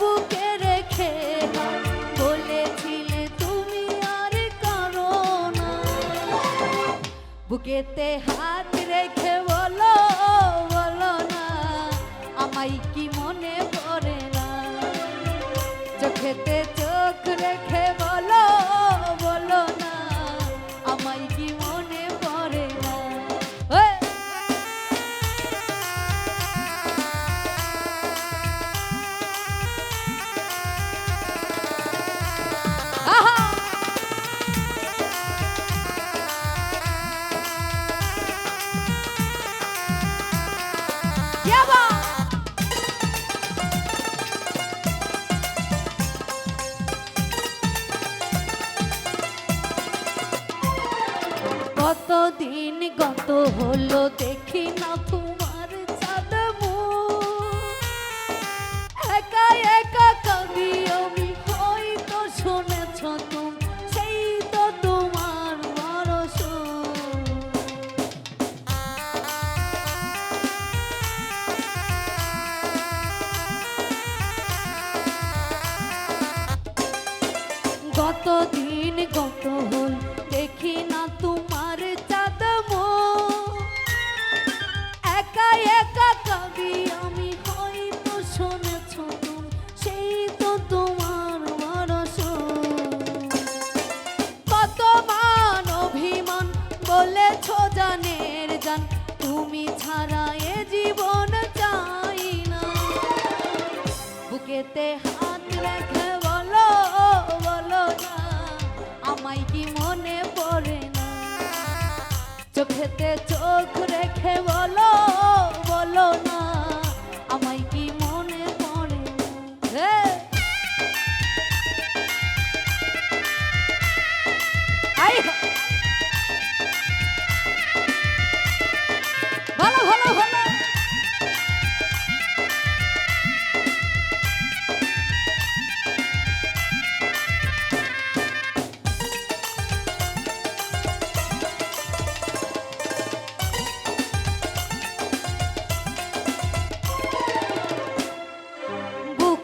বুকে রেখে তুমি না। বুকেতে হাত রেখে বলো বলো না, আমায় কি মনে পড়ে না? চোখেতে চোখ রেখে কতদিন গত হলো দেখি না তোমার চাঁদ একা একা কাঁদি আমি হয়তো শুনেছ তুমি। গত দিন গত হল, দেখি না তোমার চাঁদ একা একা কাঁদি আমি, হয়তো শুনেছ সেই তো তোমার ভরস। কত মান অভিমান, বলেছ জানের জান, তুমি ছাড়া এ জীবন চাই না। বুকেতে হাত আমায় কি মনে পড়ে না। চোখেতে চোখ রেখে বলো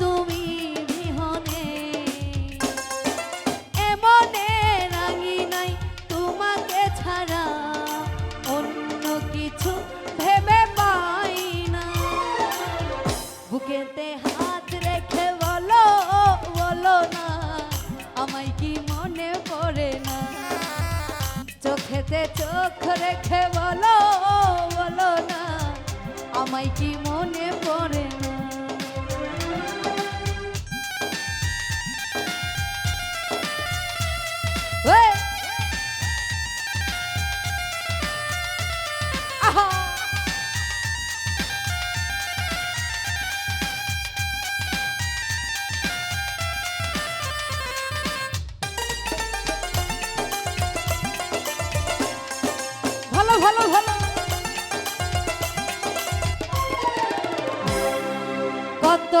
তুমি তোমাকে ছাড়া, অন্য কিছু ভেবে পাই না। বুকেতে হাত রেখে বলো বলো না কি মনে না? চোখেতে চোখ রেখে বলো বলো না, আমায় কি ভালো ভালো ভালো। কত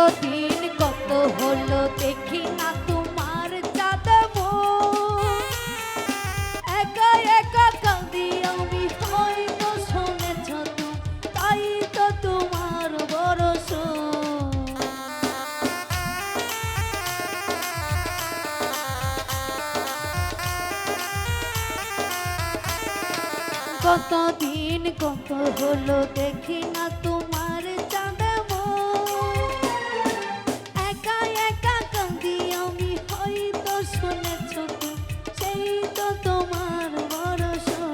কতদিন কত হলো দেখি না তোমার চাঁদে একা একা কান্দি আমি হয়তো শুনেছ সেই তো তোমার ভরসা।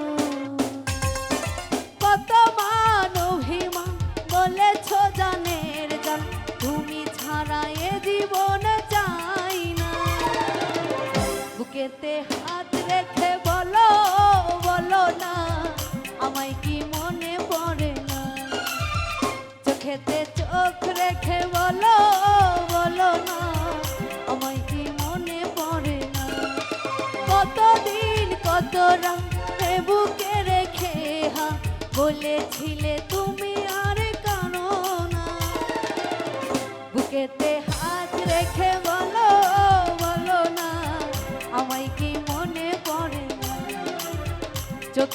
কত মান অভিমান বলেছ জানের জান তুমি ছাড়া এ জীবন চাই না। বুকেতে হাত রেখে বলো বলো না। আমায় কি মনে পড়ে না? চোখেতে চোখ রেখে বলো বলো না, আমায় কি মনে পড়ে না? কতদিন কত এ বুকে রেখে হা বলেছিলে তুমি আর কানো না। বুকেতে হাত রেখে